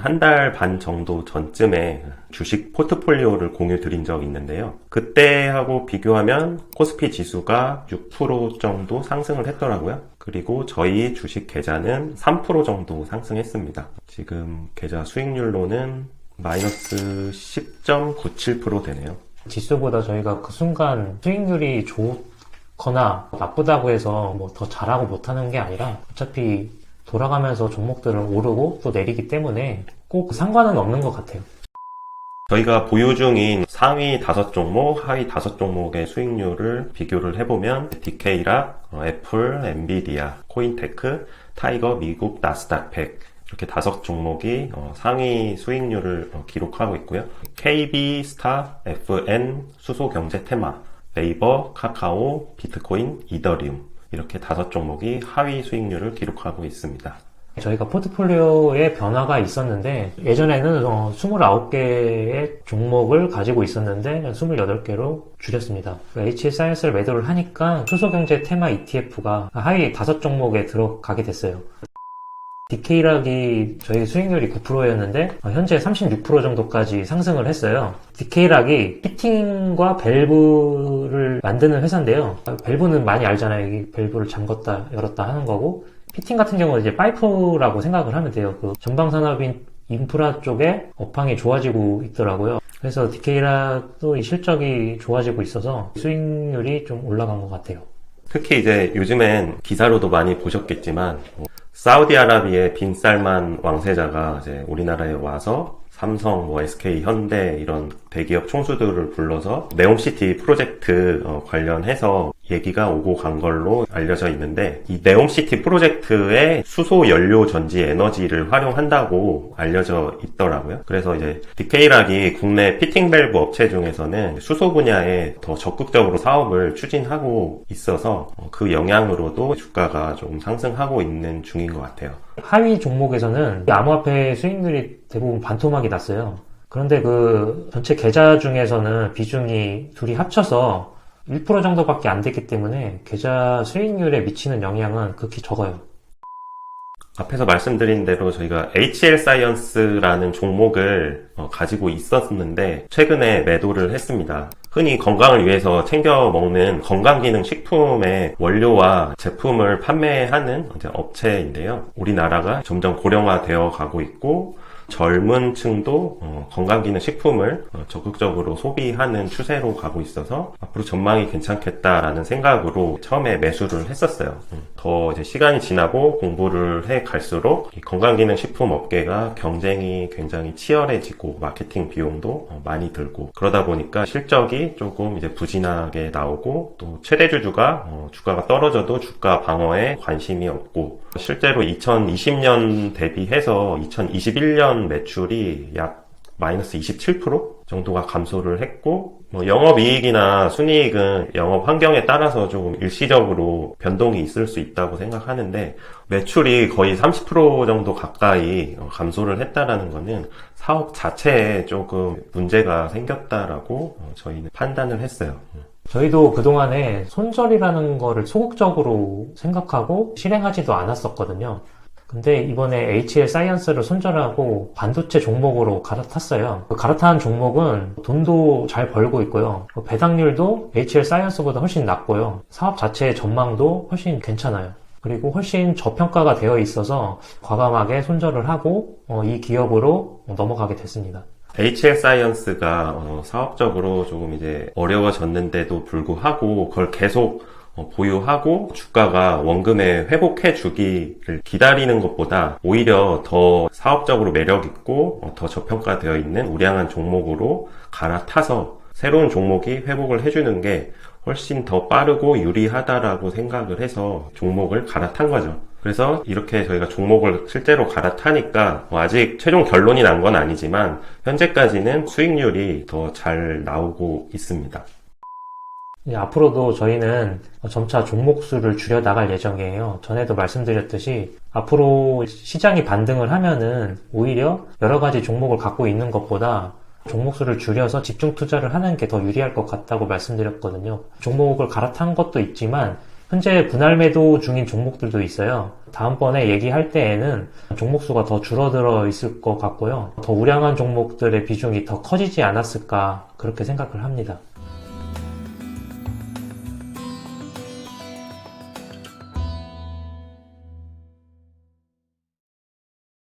한 달 반 정도 전쯤에 주식 포트폴리오를 공유 드린 적이 있는데요. 그때하고 비교하면 코스피 지수가 6% 정도 상승을 했더라고요. 그리고 저희 주식 계좌는 3% 정도 상승했습니다. 지금 계좌 수익률로는 마이너스 10.97% 되네요. 지수보다 저희가 그 순간 수익률이 좋거나 나쁘다고 해서 뭐 더 잘하고 못하는 게 아니라 어차피 돌아가면서 종목들은 오르고 또 내리기 때문에 꼭 상관은 없는 것 같아요. 저희가 보유 중인 상위 5종목, 하위 5종목의 수익률을 비교를 해보면 DK락, 어, 애플, 엔비디아, 코인테크, 타이거, 미국, 나스닥 100 이렇게 다섯 종목이 어, 상위 수익률을 어, 기록하고 있고요. KB, 스타, FN, 수소경제 테마, 네이버, 카카오, 비트코인, 이더리움 이렇게 다섯 종목이 하위 수익률을 기록하고 있습니다. 저희가 포트폴리오에 변화가 있었는데 예전에는 29개의 종목을 가지고 있었는데 28개로 줄였습니다. HL 사이언스를 매도를 하니까 수소경제 테마 ETF가 하위 5종목에 들어가게 됐어요. 디케이락이 저희 수익률이 9%였는데 현재 36% 정도까지 상승을 했어요. 디케이락이 피팅과 밸브를 만드는 회사인데요. 밸브는 많이 알잖아요. 이 밸브를 잠궜다 열었다 하는 거고 피팅 같은 경우는 이제 파이프라고 생각을 하면 돼요. 그 전방 산업인 인프라 쪽에 업황이 좋아지고 있더라고요. 그래서 디케이락도 이 실적이 좋아지고 있어서 수익률이 좀 올라간 것 같아요. 특히 이제 요즘엔 기사로도 많이 보셨겠지만 뭐 사우디아라비의 빈살만 왕세자가 이제 우리나라에 와서 삼성, 뭐 SK, 현대 이런 대기업 총수들을 불러서 네옴시티 프로젝트 어, 관련해서 얘기가 오고 간 걸로 알려져 있는데 이 네옴시티 프로젝트의 수소 연료 전지 에너지를 활용한다고 알려져 있더라고요. 그래서 이제 디케이락이 국내 피팅 밸브 업체 중에서는 수소 분야에 더 적극적으로 사업을 추진하고 있어서 어, 그 영향으로도 주가가 조금 상승하고 있는 중인 것 같아요. 하위 종목에서는 암호화폐 수익률이 대부분 반토막이 났어요. 그런데 그 전체 계좌 중에서는 비중이 둘이 합쳐서 1% 정도밖에 안 됐기 때문에 계좌 수익률에 미치는 영향은 극히 적어요. 앞에서 말씀드린 대로 저희가 HL 사이언스라는 종목을 어, 가지고 있었는데 최근에 매도를 했습니다. 흔히 건강을 위해서 챙겨 먹는 건강기능 식품의 원료와 제품을 판매하는 업체인데요. 우리나라가 점점 고령화되어 가고 있고 젊은 층도 어, 건강기능 식품을 어, 적극적으로 소비하는 추세로 가고 있어서 앞으로 전망이 괜찮겠다라는 생각으로 처음에 매수를 했었어요. 음, 더 이제 시간이 지나고 공부를 해 갈수록 이 건강기능 식품 업계가 경쟁이 굉장히 치열해지고 마케팅 비용도 어, 많이 들고 그러다 보니까 실적이 조금 이제 부진하게 나오고 또 최대 주주가 어, 주가가 떨어져도 주가 방어에 관심이 없고 실제로 2020년 대비해서 2021년 매출이 약 마이너스 27% 정도가 감소를 했고 뭐 영업이익이나 순이익은 영업 환경에 따라서 조금 일시적으로 변동이 있을 수 있다고 생각하는데 매출이 거의 30% 정도 가까이 어, 감소를 했다라는 것은 사업 자체에 조금 문제가 생겼다라고 어, 저희는 판단을 했어요. 저희도 그동안에 손절이라는 거를 소극적으로 생각하고 실행하지도 않았었거든요. 근데 이번에 HL 사이언스를 손절하고 반도체 종목으로 갈아탔어요. 그 갈아탄 종목은 돈도 잘 벌고 있고요. 그 배당률도 HL 사이언스보다 훨씬 낮고요. 사업 자체의 전망도 훨씬 괜찮아요. 그리고 훨씬 저평가가 되어 있어서 과감하게 손절을 하고 어, 이 기업으로 넘어가게 됐습니다. HL 사이언스가 어, 사업적으로 조금 이제 어려워졌는데도 불구하고 그걸 계속 어, 보유하고 주가가 원금에 회복해 주기를 기다리는 것보다 오히려 더 사업적으로 매력 있고 어, 더 저평가되어 있는 우량한 종목으로 갈아타서 새로운 종목이 회복을 해주는 게 훨씬 더 빠르고 유리하다라고 생각을 해서 종목을 갈아탄 거죠. 그래서 이렇게 저희가 종목을 실제로 갈아타니까 뭐 아직 최종 결론이 난 건 아니지만 현재까지는 수익률이 더 잘 나오고 있습니다. 이제 앞으로도 저희는 점차 종목 수를 줄여 나갈 예정이에요. 전에도 말씀드렸듯이 앞으로 시장이 반등을 하면은 오히려 여러 가지 종목을 갖고 있는 것보다 종목 수를 줄여서 집중 투자를 하는 게 더 유리할 것 같다고 말씀드렸거든요. 종목을 갈아탄 것도 있지만 현재 분할 매도 중인 종목들도 있어요. 다음번에 얘기할 때에는 종목 수가 더 줄어들어 있을 것 같고요. 더 우량한 종목들의 비중이 더 커지지 않았을까 그렇게 생각을 합니다.